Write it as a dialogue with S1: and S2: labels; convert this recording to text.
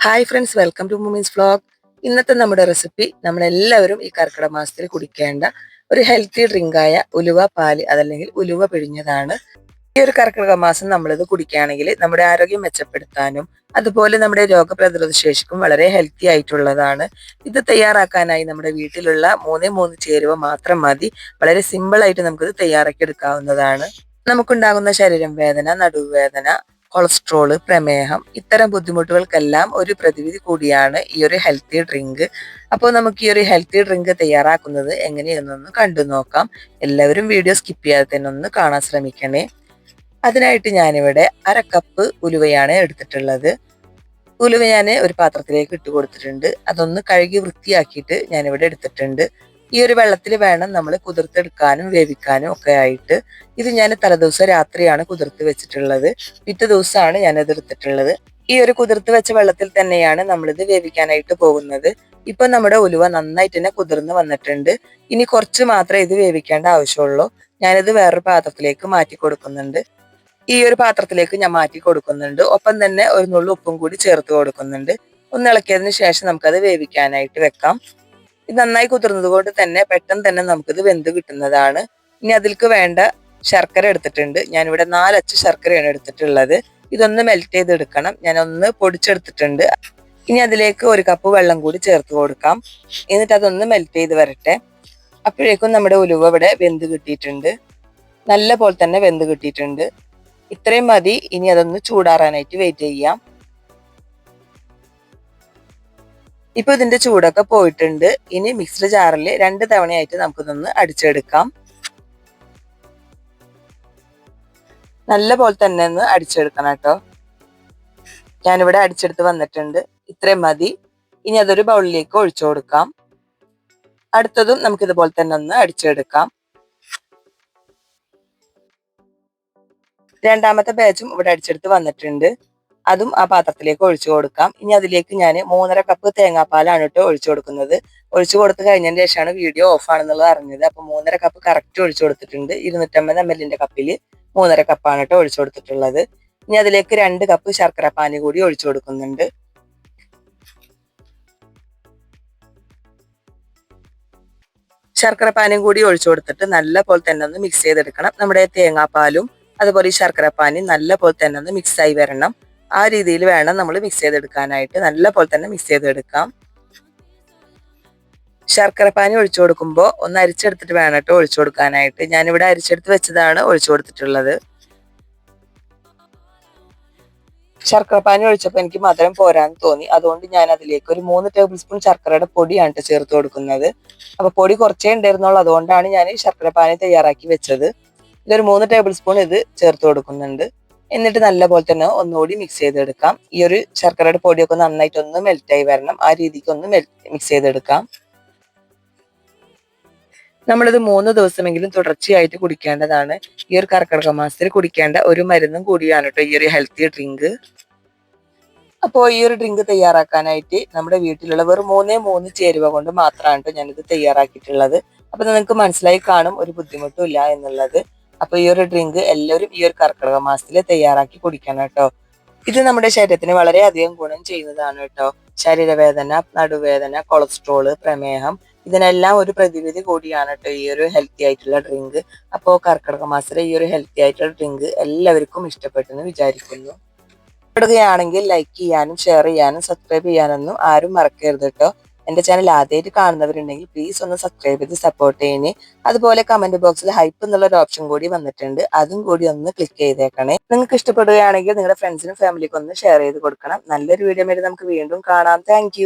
S1: Hi friends welcome to Moomeens blog ഇന്നത്തെ നമ്മുടെ recipe നമ്മളെല്ലാവരും ഈ കർക്കിടക മാസത്തിൽ കുടിക്കേണ്ട ഒരു ഹെൽത്തി ഡ്രിങ്കായ ഉലുവ പാൽ അതല്ലെങ്കിൽ ഉലുവ പിഴിഞ്ഞതാണ്. ഈ ഒരു കർക്കിടക മാസം നമ്മളിത് കുടിക്കുകയാണെങ്കിൽ നമ്മുടെ ആരോഗ്യം മെച്ചപ്പെടുത്താനും അതുപോലെ നമ്മുടെ രോഗപ്രതിരോധ ശേഷിക്കും വളരെ ഹെൽത്തി ആയിട്ടുള്ളതാണ്. ഇത് തയ്യാറാക്കാനായി നമ്മുടെ വീട്ടിലുള്ള മൂന്നേ മൂന്ന് ചേരുവ മാത്രം മതി. വളരെ സിമ്പിൾ ആയിട്ട് നമുക്കിത് തയ്യാറാക്കി എടുക്കാവുന്നതാണ്. നമുക്കുണ്ടാകുന്ന ശരീരം വേദന നടുവേദന കൊളസ്ട്രോൾ പ്രമേഹം ഇത്തരം ബുദ്ധിമുട്ടുകൾക്കെല്ലാം ഒരു പ്രതിവിധി കൂടിയാണ് ഈ ഒരു ഹെൽത്തി ഡ്രിങ്ക് അപ്പോൾ നമുക്ക് ഈ ഒരു ഹെൽത്തി ഡ്രിങ്ക് തയ്യാറാക്കുന്നത് എങ്ങനെയെന്നൊന്ന് കണ്ടു നോക്കാം. എല്ലാവരും വീഡിയോ സ്കിപ്പ് ചെയ്യാതെ തന്നെ ഒന്ന് കാണാൻ ശ്രമിക്കണേ. അതിനായിട്ട് ഞാനിവിടെ അര കപ്പ് ഉലുവയാണ് എടുത്തിട്ടുള്ളത്. ഉലുവ ഞാൻ ഒരു പാത്രത്തിലേക്ക് ഇട്ട് കൊടുത്തിട്ടുണ്ട്. അതൊന്ന് കഴുകി വൃത്തിയാക്കിയിട്ട് ഞാനിവിടെ എടുത്തിട്ടുണ്ട്. ഈ ഒരു വെള്ളത്തിൽ വേണം നമ്മൾ കുതിർത്തെടുക്കാനും വേവിക്കാനും ഒക്കെ ആയിട്ട്. ഇത് ഞാൻ തലേദിവസം രാത്രിയാണ് കുതിർത്ത് വെച്ചിട്ടുള്ളത്. പിറ്റേ ദിവസമാണ് ഞാൻ എടുത്തിട്ടുള്ളത്. ഈ ഒരു കുതിർത്ത് വെച്ച വെള്ളത്തിൽ തന്നെയാണ് നമ്മളിത് വേവിക്കാനായിട്ട് പോകുന്നത്. ഇപ്പൊ നമ്മുടെ ഉലുവ നന്നായിട്ട് തന്നെ കുതിർന്ന് വന്നിട്ടുണ്ട്. ഇനി കുറച്ച് മാത്രമേ ഇത് വേവിക്കേണ്ട ആവശ്യമുള്ളൂ. ഞാനിത് വേറൊരു പാത്രത്തിലേക്ക് മാറ്റി കൊടുക്കുന്നുണ്ട്. ഈ ഒരു പാത്രത്തിലേക്ക് ഞാൻ മാറ്റി കൊടുക്കുന്നുണ്ട്. ഒപ്പം തന്നെ ഒരു നുള്ളു ഉപ്പും കൂടി ചേർത്ത് കൊടുക്കുന്നുണ്ട്. ഒന്ന് ഇളക്കിയതിന് ശേഷം നമുക്കത് വേവിക്കാനായിട്ട് വെക്കാം. ഇത് നന്നായി കുതിർന്നത് കൊണ്ട് തന്നെ പെട്ടെന്ന് തന്നെ നമുക്കിത് വെന്ത് കിട്ടുന്നതാണ്. ഇനി അതിൽക്ക് വേണ്ട ശർക്കര എടുത്തിട്ടുണ്ട്. ഞാനിവിടെ നാലച്ച് ശർക്കരയാണ് എടുത്തിട്ടുള്ളത്. ഇതൊന്ന് മെൽറ്റ് ചെയ്തെടുക്കണം. ഞാൻ ഒന്ന് പൊടിച്ചെടുത്തിട്ടുണ്ട്. ഇനി അതിലേക്ക് ഒരു കപ്പ് വെള്ളം കൂടി ചേർത്ത് കൊടുക്കാം. എന്നിട്ട് അതൊന്ന് മെൽറ്റ് ചെയ്ത് വരട്ടെ. അപ്പോഴേക്കും നമ്മുടെ ഉലുവ ഇവിടെ വെന്ത് കിട്ടിയിട്ടുണ്ട്. നല്ല പോലെ തന്നെ വെന്ത് കിട്ടിയിട്ടുണ്ട്. ഇത്രയും മതി. ഇനി അതൊന്ന് ചൂടാറാനായിട്ട് വെയിറ്റ് ചെയ്യാം. ഇപ്പൊ ഇതിന്റെ ചൂടൊക്കെ പോയിട്ടുണ്ട്. ഇനി മിക്സ്ഡ് ജാറിൽ രണ്ട് തവണയായിട്ട് നമുക്കിതൊന്ന് അടിച്ചെടുക്കാം. നല്ല പോലെ തന്നെ ഒന്ന് അടിച്ചെടുക്കണം കേട്ടോ. ഞാനിവിടെ അടിച്ചെടുത്ത് വന്നിട്ടുണ്ട്. ഇത്രയും മതി. ഇനി അതൊരു ബൗളിലേക്ക് ഒഴിച്ചു കൊടുക്കാം. അടുത്തതും നമുക്ക് ഇതുപോലെ തന്നെ ഒന്ന് അടിച്ചെടുക്കാം. രണ്ടാമത്തെ ബാച്ചും ഇവിടെ അടിച്ചെടുത്ത് വന്നിട്ടുണ്ട്. അതും ആ പാത്രത്തിലേക്ക് ഒഴിച്ചു കൊടുക്കാം. ഇനി അതിലേക്ക് ഞാൻ മൂന്നര കപ്പ് തേങ്ങാപ്പാലാണ് കേട്ടോ ഒഴിച്ചു കൊടുക്കുന്നത്. ഒഴിച്ചു കൊടുത്തു കഴിഞ്ഞതിന് ശേഷമാണ് വീഡിയോ ഓഫ് ആണെന്നുള്ളത് അറിഞ്ഞത്. അപ്പൊ മൂന്നര കപ്പ് കറക്റ്റ് ഒഴിച്ചു കൊടുത്തിട്ടുണ്ട്. ഇരുന്നൂറ്റമ്പത് എം എല്ലിന്റെ കപ്പിൽ മൂന്നര കപ്പാണ് കേട്ടോ ഒഴിച്ചു കൊടുത്തിട്ടുള്ളത്. ഇനി അതിലേക്ക് രണ്ട് കപ്പ് ശർക്കര പാനി കൂടി ഒഴിച്ചു കൊടുക്കുന്നുണ്ട്. ശർക്കര പാനും കൂടി ഒഴിച്ചു കൊടുത്തിട്ട് നല്ല പോലെ തന്നെ ഒന്ന് മിക്സ് ചെയ്തെടുക്കണം. നമ്മുടെ തേങ്ങാപ്പാലും അതുപോലെ ഈ ശർക്കര പാനി നല്ല പോലെ തന്നെ ഒന്ന് മിക്സ് ആയി വരണം. ആ രീതിയിൽ വേണം നമ്മൾ മിക്സ് ചെയ്തെടുക്കാനായിട്ട്. നല്ല പോലെ തന്നെ മിക്സ് ചെയ്തെടുക്കാം. ശർക്കര പാനി ഒഴിച്ചു കൊടുക്കുമ്പോൾ ഒന്ന് അരിച്ചെടുത്തിട്ട് വേണം കേട്ടോ ഒഴിച്ചു കൊടുക്കാനായിട്ട്. ഞാനിവിടെ അരിച്ചെടുത്ത് വെച്ചതാണ് ഒഴിച്ചു കൊടുത്തിട്ടുള്ളത്. ശർക്കര പാനി ഒഴിച്ചപ്പോൾ എനിക്ക് മധുരം പോരാന്ന് തോന്നി. അതുകൊണ്ട് ഞാൻ അതിലേക്ക് ഒരു മൂന്ന് ടേബിൾ സ്പൂൺ ശർക്കരയുടെ പൊടിയാണ് ചേർത്ത് കൊടുക്കുന്നത്. അപ്പൊ പൊടി കുറച്ചേ ഉണ്ടായിരുന്നുള്ളൂ. അതുകൊണ്ടാണ് ഞാൻ ശർക്കര പാനി തയ്യാറാക്കി വെച്ചത്. ഇതൊരു മൂന്ന് ടേബിൾ സ്പൂൺ ഇത് ചേർത്ത് കൊടുക്കുന്നുണ്ട്. എന്നിട്ട് നല്ല പോലെ തന്നെ ഒന്നുകൂടി മിക്സ് ചെയ്തെടുക്കാം. ഈ ഒരു ശർക്കരയുടെ പൊടിയൊക്കെ നന്നായിട്ട് ഒന്ന് മെൽറ്റായി വരണം. ആ രീതിക്ക് ഒന്ന് മിക്സ് ചെയ്തെടുക്കാം. നമ്മളിത് മൂന്ന് ദിവസമെങ്കിലും തുടർച്ചയായിട്ട് കുടിക്കേണ്ടതാണ്. ഈ ഒരു കർക്കിടക മാസത്തിൽ കുടിക്കേണ്ട ഒരു മരുന്നും കൂടിയാണ് കേട്ടോ ഈ ഒരു ഹെൽത്തി ഡ്രിങ്ക് അപ്പോൾ ഈ ഒരു ഡ്രിങ്ക് തയ്യാറാക്കാനായിട്ട് നമ്മുടെ വീട്ടിലുള്ള വെറും മൂന്നേ മൂന്ന് ചേരുവ കൊണ്ട് മാത്രമാണ് ഞാനിത് തയ്യാറാക്കിയിട്ടുള്ളത്. അപ്പൊ നിങ്ങൾക്ക് മനസ്സിലായി കാണും ഒരു ബുദ്ധിമുട്ടും ഇല്ല എന്നുള്ളത്. അപ്പൊ ഈ ഒരു ഡ്രിങ്ക് എല്ലാവരും ഈ ഒരു കർക്കിടക മാസത്തിൽ തയ്യാറാക്കി കുടിക്കണം കേട്ടോ. ഇത് നമ്മുടെ ശരീരത്തിന് വളരെയധികം ഗുണം ചെയ്യുന്നതാണ് കേട്ടോ. ശരീരവേദന നടുവേദന കൊളസ്ട്രോൾ പ്രമേഹം ഇതിനെല്ലാം ഒരു പ്രതിവിധി കൂടിയാണ് കേട്ടോ ഈ ഒരു ഹെൽത്തി ആയിട്ടുള്ള ഡ്രിങ്ക് അപ്പോൾ കർക്കിടക മാസത്തിലെ ഈ ഒരു ഹെൽത്തി ആയിട്ടുള്ള ഡ്രിങ്ക് എല്ലാവർക്കും ഇഷ്ടപ്പെട്ടെന്ന് വിചാരിക്കുന്നു. ഇഷ്ടപ്പെടുകയാണെങ്കിൽ ലൈക്ക് ചെയ്യാനും ഷെയർ ചെയ്യാനും സബ്സ്ക്രൈബ് ചെയ്യാനൊന്നും ആരും മറക്കരുത് കേട്ടോ. എന്റെ ചാനൽ ആദ്യമായിട്ട് കാണുന്നവരുണ്ടെങ്കിൽ പ്ലീസ് ഒന്ന് സബ്സ്ക്രൈബ് ചെയ്ത് സപ്പോർട്ട് ചെയ്യണേ. അതുപോലെ കമന്റ് ബോക്സിൽ ഹൈപ്പ് എന്നുള്ള ഒരു ഓപ്ഷൻ കൂടി വന്നിട്ടുണ്ട്. അതും കൂടി ഒന്ന് ക്ലിക്ക് ചെയ്തേക്കണേ. നിങ്ങൾക്ക് ഇഷ്ടപ്പെടുകയാണെങ്കിൽ നിങ്ങളുടെ ഫ്രണ്ട്സിനും ഫാമിലിക്കും ഒന്ന് ഷെയർ ചെയ്ത് കൊടുക്കണം. നല്ലൊരു വീഡിയോ ആയിട്ട് നമുക്ക് വീണ്ടും കാണാം. താങ്ക്